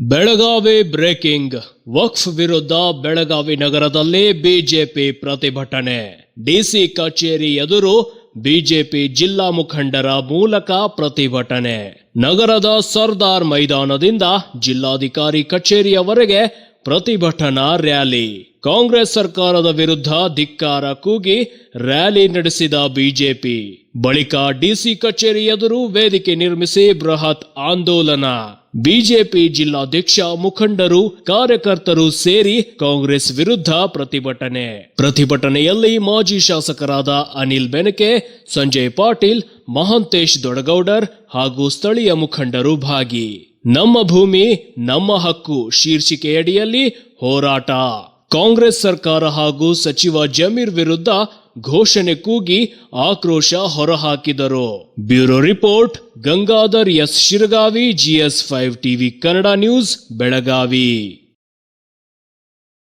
Belagavi breaking. ವಕ್ಫ್ ವಿರುದ್ಧ ಬೆಳಗಾವಿ ನಗರದಲ್ಲಿ BJP ಪ್ರತಿಭಟನೆ. ಡಿಸಿ ಕಚೇರಿ ಎದುರು ಬಿಜೆಪಿ ಜಿಲ್ಲಾ ಮುಖಂಡರ ಮೂಲಕ ಪ್ರತಿಭಟನೆ. ನಗರದ ಸರ್ದಾರ್ ಮೈದಾನದಿಂದ ಜಿಲ್ಲಾಧಿಕಾರಿ ಕಚೇರಿಯವರೆಗೆ ಪ್ರತಿಭಟನಾ ರ್ಯಾಲಿ. ಕಾಂಗ್ರೆಸ್ ಸರ್ಕಾರದ ವಿರುದ್ಧ ಧಿಕ್ಕಾರ ಕೂಗಿ ರ್ಯಾಲಿ ನಡೆಸಿದ ಬಿಜೆಪಿ. ಬಳಿಕ ಡಿಸಿ ಕಚೇರಿ ಎದುರು ವೇದಿಕೆ ನಿರ್ಮಿಸಿ ಬೃಹತ್ ಆಂದೋಲನ. ಬಿಜೆಪಿ ಜಿಲ್ಲಾಧ್ಯಕ್ಷ ಮುಖಂಡರು, ಕಾರ್ಯಕರ್ತರು ಸೇರಿ ಕಾಂಗ್ರೆಸ್ ವಿರುದ್ಧ ಪ್ರತಿಭಟನೆ. ಪ್ರತಿಭಟನೆಯಲ್ಲಿ ಮಾಜಿ ಶಾಸಕರಾದ ಅನಿಲ್ ಬೆನಕೆ, ಸಂಜಯ್ ಪಾಟೀಲ್, ಮಹಾಂತೇಶ್ ದೊಡಗೌಡರ್ ಹಾಗೂ ಸ್ಥಳೀಯ ಮುಖಂಡರು ಭಾಗಿ. ನಮ್ಮ ಭೂಮಿ, ನಮ್ಮ ಹಕ್ಕು ಶೀರ್ಷಿಕೆಯಡಿಯಲ್ಲಿ ಹೋರಾಟ. ಕಾಂಗ್ರೆಸ್ ಸರ್ಕಾರ ಹಾಗೂ ಸಚಿವ ಜಮೀರ್ ವಿರುದ್ಧ ಘೋಷಣೆ ಕೂಗಿ ಆಕ್ರೋಶ ಹೊರಹಾಕಿದರು. Bureau report, Gangadhar S. Shiragavi, GS five TV Kannada news, Belagavi.